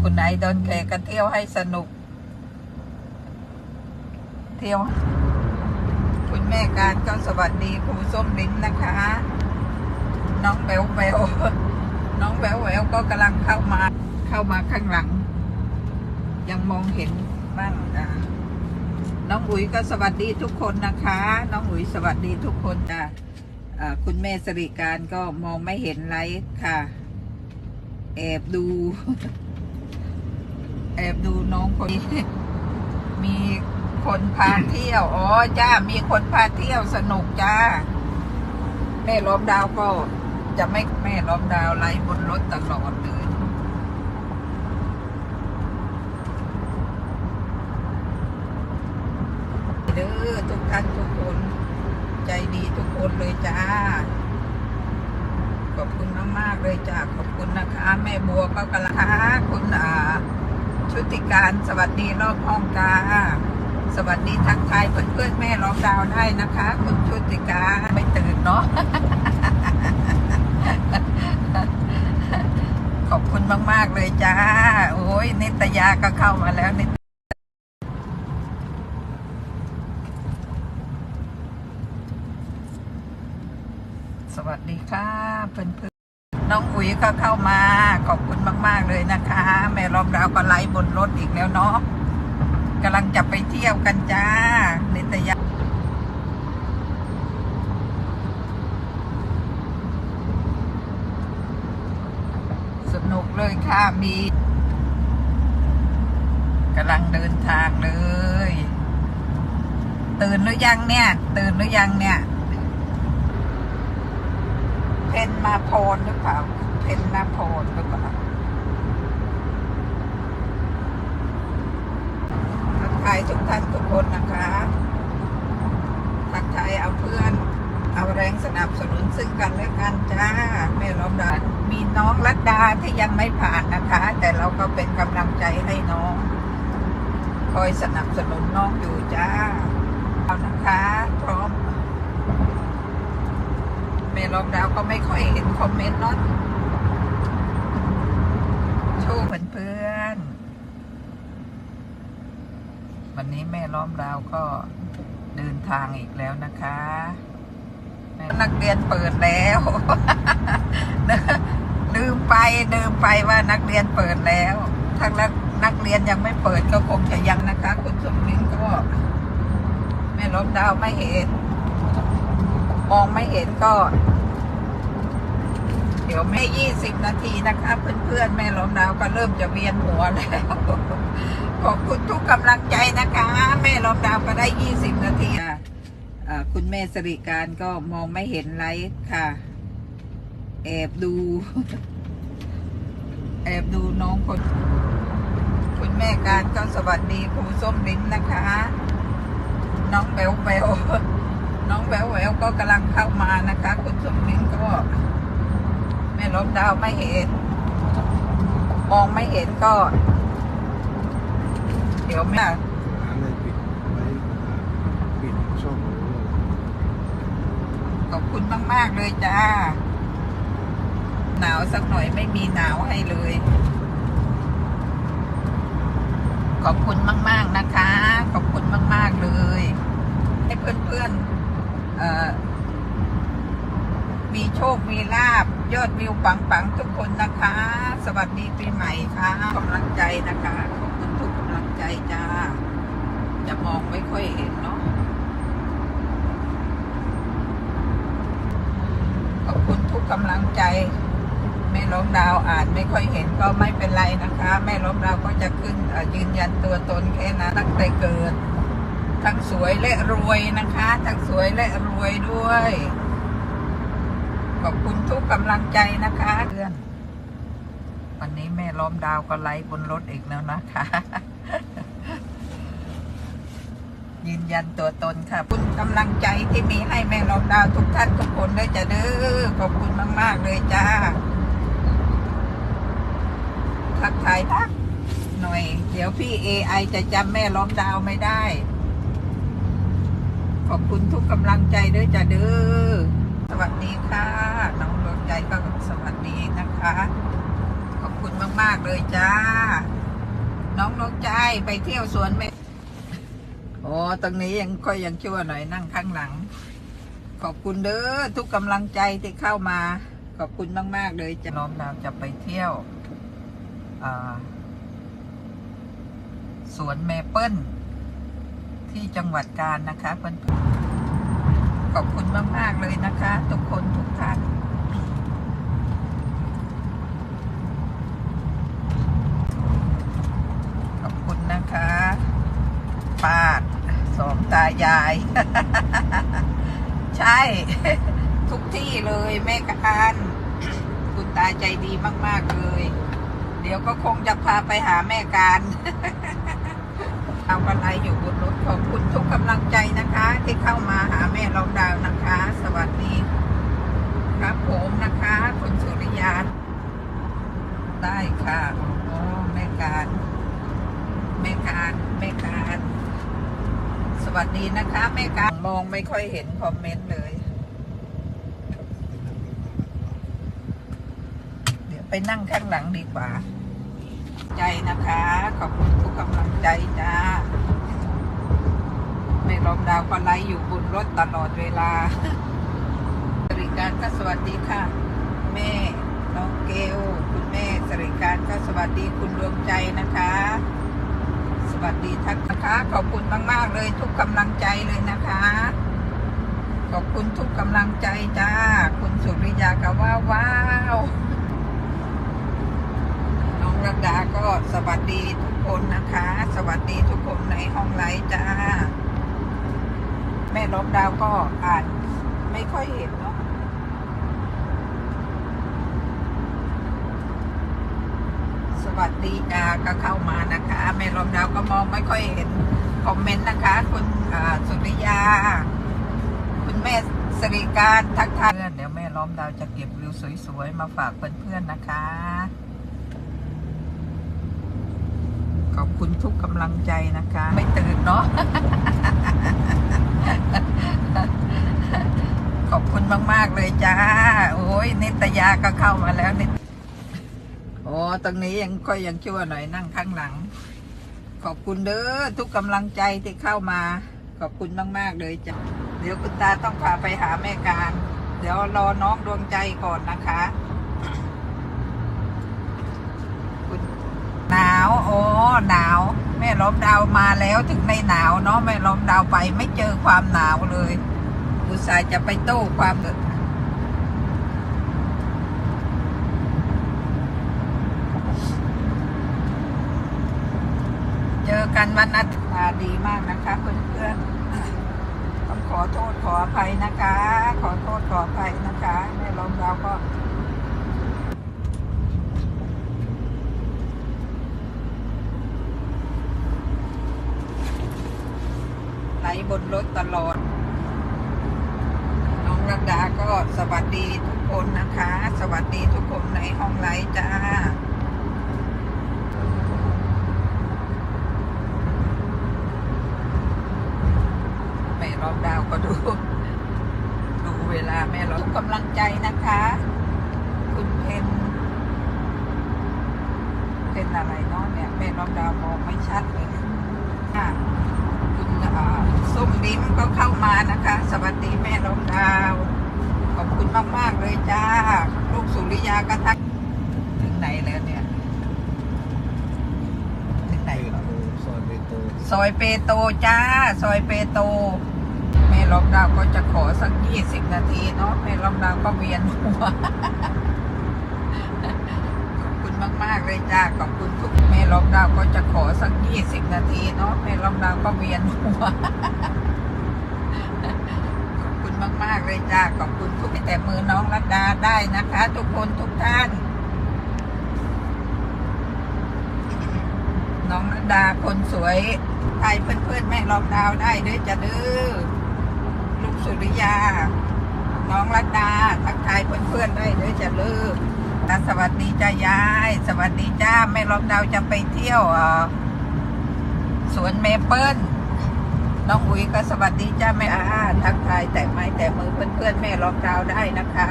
คุณไอดอนเคก็เที่ยวให้สนุก เที่ยว คุณแม่การก็สวัสดีครูส้มลิ้นนะคะ น้องแบวแบวน้องแบวแบวก็กำลังเข้ามา เข้ามาข้างหลัง ยังมองเห็นบ้างอ่าน้องอุ๋ยก็สวัสดีทุกคนนะคะ น้องอุ๋ยสวัสดีทุกคนจ้ะคุณแม่สริการก็มองไม่เห็นไลฟ์ค่ะ แอบดู แอบดูน้องคนนี้มีคนพาเที่ยว อ๋อ จ้า มีคนพาเที่ยวสนุกจ้า แม่ล้อมดาวก็ จะไม่แม่ล้อมดาวไลฟ์บนรถตลอดเลยเด้อทุกท่านทุกคน ใจดีทุกคนเลยจ้า ขอบคุณมากๆเลยจ้า ขอบคุณนะคะ แม่บัวก็กำลังค่ะคุณอ่า ชุติการสวัสดีรอบห้องจ้าสวัสดีทักทายเพื่อนๆแม่ร้องดาวได้นะคะ คุณชุติการไม่ตื่นเนาะขอบคุณมาก ๆ เลยจ้า โอ้ยนิตยาก็เข้ามาแล้วนิสวัสดีค่ะเพื่อน น้องอุ๋ยก็เข้ามา ขอบคุณมาก ๆ เลยนะคะ แม่รอมดาวก็ไลฟ์บนรถอีกแล้วเนาะกำลังจะไปเที่ยวกันจ้านิตยาสนุกเลยค่ะมีกำลังเดินทางเลย ตื่นหรือยังเนี่ย ตื่นหรือยังเนี่ย เพนมาโพนหรือเปล่าเพนมาโพนหรือเปล่าทักทายทุกท่านทุกคนนะคะทักทายเอาเพื่อน เอาแรงสนับสนุนซึ่งกันและกันจ้าแม่ล้อมดามีน้องรัตดาที่ยังไม่ผ่านนะคะ แต่เราก็เป็นกำลังใจให้น้อง คอยสนับสนุนน้องอยู่จ้าเอานะคะ พร้อม แม่ล้อมดาวก็ไม่ค่อยเห็นคอมเมนต์เนาะโชว์เพื่อนๆวันนี้แม่ล้อมดาวก็เดินทางอีกแล้วนะคะ นักเรียนเปิดแล้ว ลืมไปลืมไปว่านักเรียนเปิดแล้วถ้านักเรียนยังไม่เปิดก็คงจะยังนะคะ คุณสมรินก็แม่ลบดาวไม่เห็น มองไม่เห็นก็ ดี๋ยวแม่ยี่สิบนาทีนะคะเพื่อนๆแม่ลมดาวก็เริ่มจะเวียนหัวแล้วขอบคุณทุกกำลังใจนะคะ แม่ลมดาวก็ได้ยี่สิบนาทีอะคุณแม่สริการก็มองไม่เห็นไลฟ์ค่ะ แอบดู แอบดูน้องคนคุณแม่การก็สวัสดีครูส้มลิ้นนะคะ น้องแบวแบวน้องแบวแบวก็กำลังเข้ามานะคะ คุณส้มลิ้นก็ แม่ลบดาวไม่เห็น มองไม่เห็นก็ เดี๋ยวแม่อะไรปิดไว้ปิดช่องขอบคุณมาก ๆ เลยจ้า หนาวสักหน่อยไม่มีหนาวให้เลย ขอบคุณมาก ๆนะคะ ขอบคุณมาก ๆเลย ให้เพื่อนๆเอ่อมีโชค มีลาบ ยอดวิวปังๆทุกคนนะคะ สวัสดีปีใหม่ค่ะกำลังใจนะคะขอบคุณทุกกำลังใจจ้า จะมองไม่ค่อยเห็นเนาะขอบคุณทุกกำลังใจแม่ล้มดาวอ่านไม่ค่อยเห็นก็ไม่เป็นไรนะคะ แม่ล้มดาวก็จะขึ้นยืนยันตัวตนแค่นั้นตั้งแต่เกิด ทั้งสวยและรวยนะคะ ทั้งสวยและรวยด้วย ขอบคุณทุกกำลังใจนะคะเพื่อน วันนี้แม่ล้อมดาวก็ไลฟ์บนรถอีกแล้วนะคะ ยืนยันตัวตนค่ะขอบคุณกำลังใจที่มีให้แม่ล้องดาวทุกท่านทุกคนด้วยจะเด้อขอบคุณมาก ๆ เลยจ้าทักทายทักหน่อย เดี๋ยวพี่ AI จะจำแม่ล้อมดาวไม่ได้ ขอบคุณทุกกำลังใจด้วยจ้ะเด้อ วัสดีค่ะ น้องดวงใจก็สวัสดีนะคะ ขอบคุณมาก ๆ เลยจ้า น้องนกใจไปเที่ยวสวนไหมโอ้ตรงนี้ยังค่อยยังชั่วหน่อยนั่งข้างหลัง ขอบคุณเด้อทุกกำลังใจที่เข้ามา ขอบคุณมาก ๆ เลยจะน้องดาวจะไปเที่ยวสวนเมเปิลที่จังหวัดกาญนะคะเพื่อน ขอบคุณมาก ๆ เลยนะคะ ทุกคนทุกท่านขอบคุณนะคะปาดสองตายาย ใช่ ทุกที่เลยแม่การคุณตาใจดีมาก ๆ เลย เดี๋ยวก็คงจะพาไปหาแม่การ เอาอะไรอยู่บนรถขอบคุณทุกกำลังใจนะคะ ที่เข้ามาหาแม่เราดาวนะคะ สวัสดีครับผมนะคะคุณสุริยาได้ค่ะโอ้แม่การแม่การแม่การ สวัสดีนะคะแม่การมองไม่ค่อยเห็นคอมเมนต์เลยเดี๋ยวไปนั่งข้างหลังดีกว่า ใจนะคะ ขอบคุณทุกกำลังใจจ้า ไม่ลมดาวก็ไลฟ์อยู่บนรถตลอดเวลา สริการก็สวัสดีค่ะ แม่น้องเกลคุณแม่สริการก็สวัสดีคุณดวงใจนะคะ สวัสดีทักนะคะขอบคุณมากๆเลยทุกกำลังใจเลยนะคะ ขอบคุณทุกกำลังใจจ้า คุณสุริยาก็ว่าว้าวน้องรัตดาก็สวัสดีทุกคนนะคะ สวัสดีทุกคนในห้องไลฟ์จ้า แม่ลบดาวก็อ่านไม่ค่อยเห็นเนาะสวัสดีจ้าก็เข้ามานะคะ แม่ลมดาวก็มองไม่ค่อยเห็นคอมเมนต์นะคะ คุณอ่าสุริยา คุณแม่สริการทักทายเพื่อนเดี๋ยวแม่ล้อมดาวจะเก็บวิวสวยๆ มาฝากเพื่อนๆนะคะ ขอบคุณทุกกำลังใจนะคะ ไม่ตื่นเนาะขอบคุณมาก ๆ เลยจ้า โอ้ยนิตยาก็เข้ามาแล้วนิตโอ้ตรงนี้ยังค่อยยังชั่วหน่อยนั่งข้างหลัง ขอบคุณเด้อทุกกำลังใจที่เข้ามา ขอบคุณมาก ๆ เลยจ้ะเดี๋ยวคุณตาต้องพาไปหาแม่การ เดี๋ยวรอน้องดวงใจก่อนนะคะคุณหนาวโอ้หนาว แม่ล้อมดาวมาแล้วถึงในหนาวเนาะแม่ล้อมดาวไปไม่เจอความหนาวเลย อุตส่าห์จะไปโต้ความเดือเจอกันวันอาทิตย์ดีมากนะคะเพื่อนๆต้องขอโทษขออภัยนะคะ ขอโทษขออภัยนะคะแม่ลมเราก็ ไหล บนรถตลอด น้องรัดาก็สวัสดีทุกคนนะคะ สวัสดีทุกคนในห้องไลฟ์จ้าแม่รอบดาวก็ดู ดูเวลาแม่รอบกำลังใจนะคะ คุณเพนเป็นอะไรเนาะเนี่ยแม่รอบดาวมองไม่ชัดเลยค่ะ ส้มลิ้มก็เข้ามานะคะ สวัสดีแม่รอบดาว ขอบคุณมาก ๆ เลยจ้า ลูกสุริยากระทัก ถึงไหนแล้วเนี่ย ถึงไหนเปแล้วโตซอยเปโต ซอยเปโตจ้า ซอยเปโต แม่ลอมดาวก็จะขอสักยี่สิบนาทีเนาะ แม่ลอมดาวก็เวียนหัวขอบคุณ มากเลยจ้าขอบคุณทุกแม่ลอมดาวก็จะขอสักยี่สิบนาทีเนาะแม่ลอมดาวก็เวียนหัวขอบคุณมาก ๆ เลยจ้าขอบคุณทุกแต่มือน้องรัตดาได้นะคะ ทุกคนทุกท่าน น้องรัตดาคนสวยใครเพื่อนๆแม่ลองดาวได้ด้วยจะดื้อลูกสุริยา น้องรัตดาทักทายเพื่อนๆได้ด้วยจะลือ สวัสดีจ้ายาย สวัสดีจ้าแม่ลองดาวจะไปเที่ยวสวนเมเปิลน้องอุ๋ยก็สวัสดีจ้าแม่อาทักทายแต่ไม้แต่มือเพื่อนๆแม่ลองดาวได้นะคะ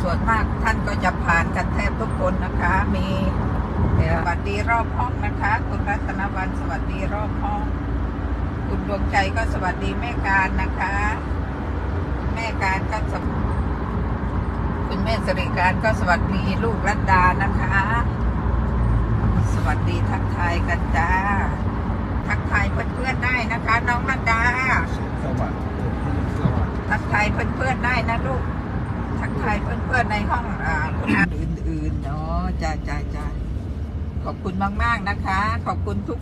ส่วนมากท่านก็จะผ่านกันแทบทุกคนนะคะ มีสวัสดีรอบห้องนะคะ คุณรัตนวันสวัสดีรอบห้อง คุณดวงใจก็สวัสดีแม่การนะคะ แม่การก็สวคุณ แม่สิริการก็สวัสดีลูกรัตดานะคะ สวัสดีทักทายกันจ้า ทักทายเพื่อนๆได้นะคะ น้องรัตดา สวัสดิ์เออที่สวัสดิ์ทักทายเพื่อนๆได้นะลูก ทักทายเพื่อนๆในห้องอ่าคุณอาอื่นๆเนาะจ้าจ้าจ้าขอบคุณมากๆนะคะ ขอบคุณทุก